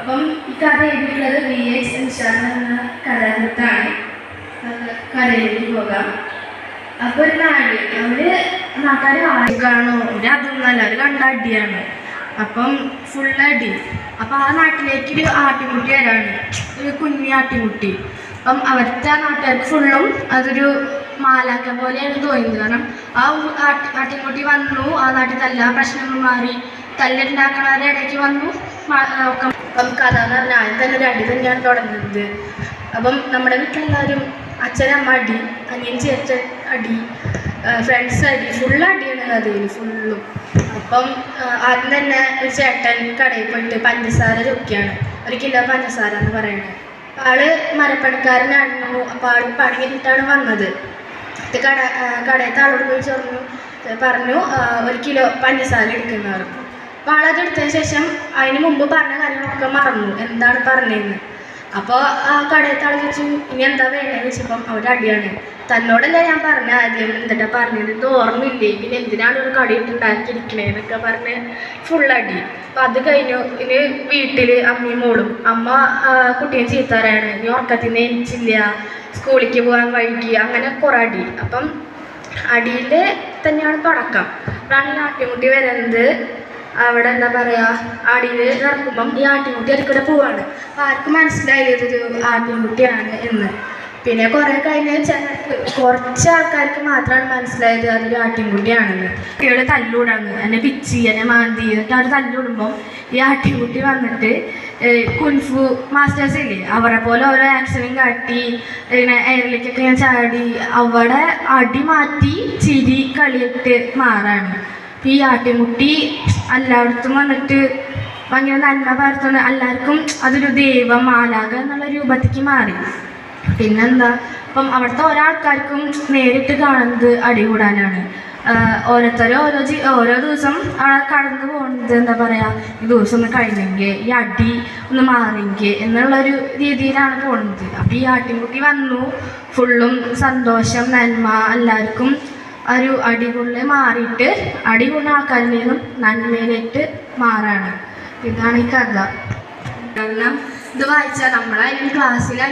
അപ്പം ഈ കഥ എഴുതിയിട്ടുള്ളത് വി എച്ച് നിഷാദ് എന്ന കഥാകൃത്താണ്. കഥയിലേക്ക് പോകാം. അപ്പോൾ ഒരു നാട് അവർ നാട്ടുകാർ ആടി കാണോ? ഒരു അതൊന്നല്ല ഒരു കണ്ട അടിയാണ്. അപ്പം ഫുൾ അടി. അപ്പം ആ നാട്ടിലേക്ക് ഒരു ആട്ടിൻകുട്ടി വരാണ്. ഒരു കുഞ്ഞി ആട്ടിൻകുട്ടി. അപ്പം അവിടുത്തെ ആ നാട്ടുകാർക്ക് ഫുള്ളും അതൊരു മാലാക്ക പോലെയാണ് തോന്നിയത്. കാരണം ആ ആട്ടിൻകുട്ടി വന്നു. ആ നാട്ടിൽ എല്ലാ പ്രശ്നങ്ങളും മാറി. തല്ലുണ്ടാക്കണവരുടെ ഇടയ്ക്ക് വന്നു. ഒക്കെ അപ്പം കഥ എന്ന് പറഞ്ഞാൽ ആദ്യം തന്നെ ഒരു അടി തന്നെയാണ് തുടങ്ങുന്നത്. അപ്പം നമ്മുടെ വീട്ടിലെല്ലാവരും അച്ഛനമ്മ അടി അനിയൻ ചേച്ചൻ അടി ഫ്രണ്ട്സ് അടി ഫുൾ അടിയാണ് കഥയിൽ ഫുള്ളും അപ്പം ആദ്യം തന്നെ ഒരു ചേട്ടൻ കടയിൽ പോയിട്ട് പഞ്ചസാര ചൊക്കെയാണ്. ഒരു കിലോ പഞ്ചസാര എന്ന് പറയുന്നത് ആൾ മരപ്പണിക്കാരനായിരുന്നു. അപ്പോൾ ആൾ പണി കഴിഞ്ഞിട്ടാണ് വന്നത് കട കടയത്തെ ആളോട് പോയി ചോദിച്ചു. പറഞ്ഞു ഒരു കിലോ പഞ്ചസാര എടുക്കുന്ന എടുത്തതിന് ശേഷം അതിന് മുമ്പ് പറഞ്ഞ കാര്യങ്ങളൊക്കെ മറന്നു. എന്താണ് പറഞ്ഞതെന്ന് അപ്പോൾ ആ കടയത്തെ ആൾ ചോദിച്ചു ഇനി എന്താ വേണ്ടതെന്ന് വെച്ചപ്പം അവർ അടിയാണ്. തന്നോടല്ലേ ഞാൻ പറഞ്ഞ? ആദ്യം എന്നിട്ടാ പറഞ്ഞത് ഇത് ഓർമ്മയില്ലേ? പിന്നെ എന്തിനാണ് ഒരു കടയിട്ട് ഉണ്ടാക്കിയിരിക്കണേന്നൊക്കെ പറഞ്ഞ് ഫുൾ അടി. അപ്പം അത് കഴിഞ്ഞു. ഇനി വീട്ടിൽ അമ്മയും മോളും. അമ്മ കുട്ടിയും ചീത്താറാണ് ഇനി ഉറക്കത്തിൽ നിന്ന് എനിച്ചില്ല സ്കൂളിലേക്ക് പോകാൻ വൈകി. അങ്ങനെ കുറേ അടി. അപ്പം അടിയിൽ തന്നെയാണ് തുടക്കം. അപ്പോഴാണ് ഈ ആട്ടിൻകുട്ടി വരുന്നത് അവിടെ എന്താ പറയുക അടിയിൽ നടക്കുമ്പം ഈ ആട്ടിൻകുട്ടി അതിൽക്കൂടെ പോവാണ്. അപ്പം ആർക്കും മനസ്സിലായില്ല ഇതൊരു ആട്ടിൻകുട്ടിയാണ് എന്ന്. പിന്നെ കുറേ കഴിഞ്ഞ് കുറച്ച് ആൾക്കാർക്ക് മാത്രമാണ് മനസ്സിലായത് അതൊരു ആട്ടിൻകുട്ടിയാണെന്ന്. കുട്ടികളെ തല്ലൂടാണ് എന്നെ പിച്ചി എന്നെ മാന്തി എന്നിട്ട് അവർ തല്ലൂടുമ്പം ഈ ആട്ടിൻകുട്ടി വന്നിട്ട് കുൻഫു മാസ്റ്റേഴ്സ് ഇല്ലേ അവരെ പോലെ ഓരോ ആക്ഷനും കാട്ടി ഇങ്ങനെ എയറിലേക്കൊക്കെ ഞാൻ ചാടി അവിടെ അടി മാറ്റി ചിരി കളിയിട്ട് മാറാണ്. ഈ ആട്ടിൻകുട്ടി എല്ലായിടത്തും വന്നിട്ട് ഭയങ്കര നന്മ പരത്തുന്ന എല്ലാവർക്കും അതൊരു ദൈവം മാലാക എന്നുള്ള രൂപത്തേക്ക് മാറി. പിന്നെന്താ? അപ്പം അവിടുത്തെ ഓരോ ആൾക്കാർക്കും നേരിട്ട് കാണുന്നത് അടികൂടാനാണ്. കൂടാനാണ് ഓരോരുത്തരും ഓരോ ജീ ഓരോ ദിവസം അവിടെ കടന്നു പോകുന്നത് എന്താ പറയുക ഈ ദിവസം ഒന്ന് കഴിഞ്ഞെങ്കിൽ ഈ അടി ഒന്ന് മാറിയെങ്കിൽ എന്നുള്ളൊരു രീതിയിലാണ് പോകുന്നത്. അപ്പം ഈ ആട്ടിൻകുട്ടി വന്നു. ഫുള്ളും സന്തോഷം നന്മ എല്ലാവർക്കും ഒരു അടികൊണ്ട് മാറിയിട്ട് അടികൊണ്ട ആൾക്കാരിൽ നിന്നും നന്മയിലേക്ക് മാറാണ്. ഇതാണ് ഈ കഥ. കാരണം ഇത് വായിച്ചാൽ നമ്മളായാലും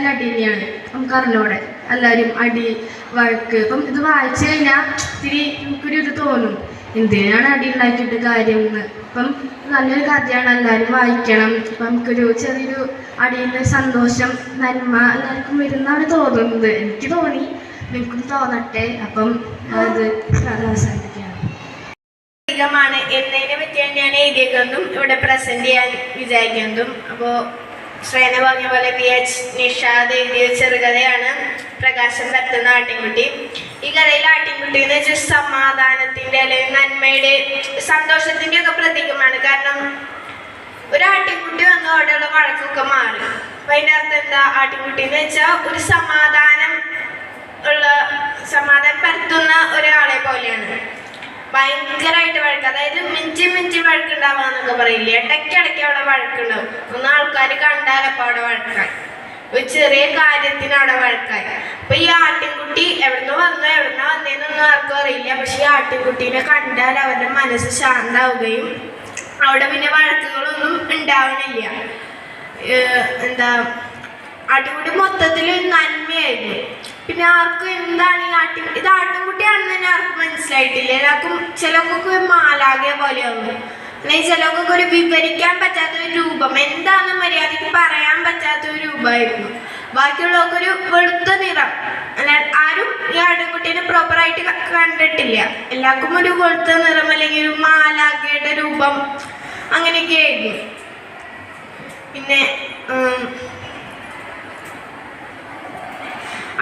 അടി തന്നെയാണ് നമുക്ക് അറിഞ്ഞൂടെ എല്ലാവരും അടി വഴക്ക്. അപ്പം ഇത് വായിച്ചു കഴിഞ്ഞാൽ ഇത്തിരി നമുക്കൊരു ഇത് തോന്നും. എന്തിനാണ് അടി ഉണ്ടാക്കിയിട്ട് കാര്യം എന്ന്? ഇപ്പം നല്ലൊരു കഥയാണ്. എല്ലാവരും വായിക്കണം. അപ്പം നമുക്കൊരു ചെറിയൊരു അടിയിൽ സന്തോഷം നന്മ എല്ലാവർക്കും വരുന്നാണ് തോന്നുന്നത്. എനിക്ക് തോന്നി. നിങ്ങൾക്കും തോന്നട്ടെ? അപ്പം അത് അവസാനിപ്പിക്കുകയാണ് ാണ് എന്നതിനെ പറ്റിയാണ് ഞാൻ എഴുതിയതെന്നും ഇവിടെ പ്രസന്റ് ചെയ്യാൻ വിചാരിക്കുന്നതും. അപ്പോൾ ശ്രേന പറഞ്ഞ പോലെ പി എച്ച് നിഷാദ് എഴുതിയ ചെറുകഥയാണ് പ്രകാശം പരത്തുന്ന ആട്ടിൻകുട്ടി. ഈ കഥയിൽ ആട്ടിൻകുട്ടി എന്ന് വെച്ചാൽ സമാധാനത്തിന്റെ അല്ലെങ്കിൽ നന്മയുടെ സന്തോഷത്തിന്റെ ഒക്കെ പ്രതീകമാണ്. കാരണം ഒരു ആട്ടിൻകുട്ടി വന്ന് അവിടെയുള്ള വഴക്കൊക്കെ മാറും. അപ്പൊ അതിന്റെ അർത്ഥം എന്താ? ആട്ടിൻകുട്ടി എന്ന് വെച്ചാൽ ഒരു സമാധാനം ഉള്ള സമാധാനം പരത്തുന്ന ഒരാളെ പോലെയാണ്. ഭയങ്കരമായിട്ട് വഴക്ക്. അതായത് മിഞ്ചി മിഞ്ചി വഴക്കുണ്ടാവുക എന്നൊക്കെ പറയില്ലേ? ഇടയ്ക്കിടയ്ക്ക് അവിടെ വഴക്കുണ്ടാവും. ഒന്ന് ആൾക്കാർ കണ്ടാലപ്പോൾ അവിടെ വഴക്കായി. ഒരു ചെറിയ കാര്യത്തിന് അവിടെ വഴക്കായി. അപ്പൊ ഈ ആട്ടിൻകുട്ടി എവിടുന്ന് വന്നു എവിടുന്ന വന്നേന്നൊന്നും ആർക്കും അറിയില്ല. പക്ഷെ ഈ ആട്ടിൻകുട്ടീനെ കണ്ടാൽ അവരുടെ മനസ്സ് ശാന്താവുകയും അവിടെ പിന്നെ വഴക്കുകളൊന്നും ഉണ്ടാവണില്ല. എന്താ അടിപൊളി മൊത്തത്തിൽ നന്മയായിരുന്നു. പിന്നെ ആർക്കും എന്താണ് ഈ ആട്ടി ഇത് ആട്ടിൻകുട്ടിയാണെന്ന് തന്നെ ആർക്കും മനസ്സിലായിട്ടില്ല. എല്ലാവർക്കും ചിലർക്കൊക്കെ ഒരു മാലാകെ പോലെയാവും അല്ലെങ്കിൽ ചിലർക്കൊക്കെ ഒരു വിവരിക്കാൻ പറ്റാത്ത ഒരു രൂപം. എന്താണെന്ന് മര്യാദയ്ക്ക് പറയാൻ പറ്റാത്ത ഒരു രൂപമായിരുന്നു. ബാക്കിയുള്ളവർക്ക് ഒരു വെളുത്ത നിറം. അല്ല ആരും ഈ ആട്ടിൻകുട്ടീനെ പ്രോപ്പറായിട്ട് കണ്ടിട്ടില്ല. എല്ലാവർക്കും ഒരു വെളുത്ത നിറം അല്ലെങ്കിൽ ഒരു മാലാകയുടെ രൂപം അങ്ങനെയൊക്കെ ആയിരുന്നു പിന്നെ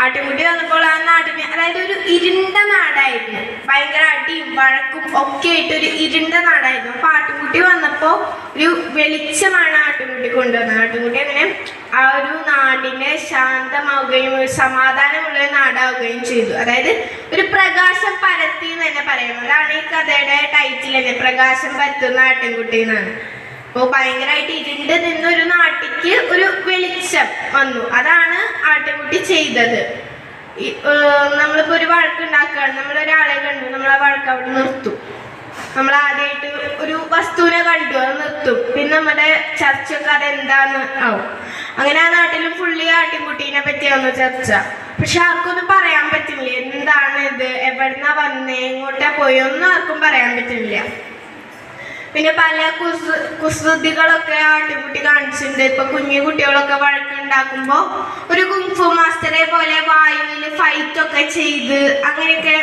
ആട്ടിൻകുട്ടി വന്നപ്പോൾ ആ നാടിന് അതായത് ഒരു ഇരുണ്ട നാടായിരുന്നു. ഭയങ്കര അടിയും വഴക്കും ഒക്കെ ആയിട്ട് ഒരു ഇരുണ്ട നാടായിരുന്നു. അപ്പൊ ആട്ടിൻകുട്ടി വന്നപ്പോൾ ഒരു വെളിച്ചമാണ് ആട്ടിൻകുട്ടി കൊണ്ടുവന്നത്. ആട്ടിൻകുട്ടി അങ്ങനെ ആ ഒരു നാടിനെ ശാന്തമാവുകയും ഒരു സമാധാനമുള്ള നാടാവുകയും ചെയ്തു. അതായത് ഒരു പ്രകാശം പരത്തി എന്ന് തന്നെ പറയാം അതാണ് ഈ കഥയുടെ ടൈറ്റിൽ തന്നെ. പ്രകാശം പരത്തുന്ന ആട്ടിൻകുട്ടി എന്നാണ്. അപ്പോൾ ഭയങ്കരമായിട്ട് ഇരുണ്ട് നിന്നൊരു നാട്ടിക്ക് ഒരു വെളിച്ചം വന്നു. അതാണ് ആട്ടിൻകുട്ടി ചെയ്തത്. നമ്മളിപ്പോ ഒരു വഴക്ക് ഉണ്ടാക്കുകയാണ്. നമ്മൾ ഒരാളെ കണ്ടു. നമ്മൾ ആ വഴക്ക് അവിടെ നിർത്തും. നമ്മൾ ആദ്യമായിട്ട് ഒരു വസ്തുവിനെ കണ്ടു. അത് നിർത്തും. പിന്നെ നമ്മുടെ ചർച്ചയൊക്കെ അതെന്താന്ന് ആവും. അങ്ങനെ ആ നാട്ടിലും ഫുള്ളി ആട്ടിൻകുട്ടീനെ പറ്റിയാവുന്നു ചർച്ച. പക്ഷെ ആർക്കൊന്നും പറയാൻ പറ്റുന്നില്ല. എന്താണ് ഇത്? എവിടുന്നാ വന്നേ? എങ്ങോട്ടാ പോയി? ഒന്നും ആർക്കും പറയാൻ പറ്റില്ല പിന്നെ പല കുസ് കുസൃതികളൊക്കെ ആട്ടിൻകുട്ടി കാണിച്ചിട്ടുണ്ട്. ഇപ്പൊ കുഞ്ഞു കുട്ടികളൊക്കെ വഴക്കുണ്ടാക്കുമ്പോ ഒരു കുംഫു മാസ്റ്ററെ പോലെ വായുവിൽ ഫൈറ്റ് ഒക്കെ ചെയ്ത് അങ്ങനെയൊക്കെ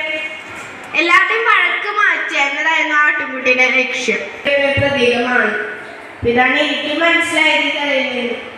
എല്ലാവരുടെയും വഴക്ക് മാറ്റുക എന്നതായിരുന്നു ആട്ടിൻകുട്ടിയുടെ ലക്ഷ്യം. പ്രതീകമാണ്. ഇതാണ് എനിക്ക് മനസ്സിലായത്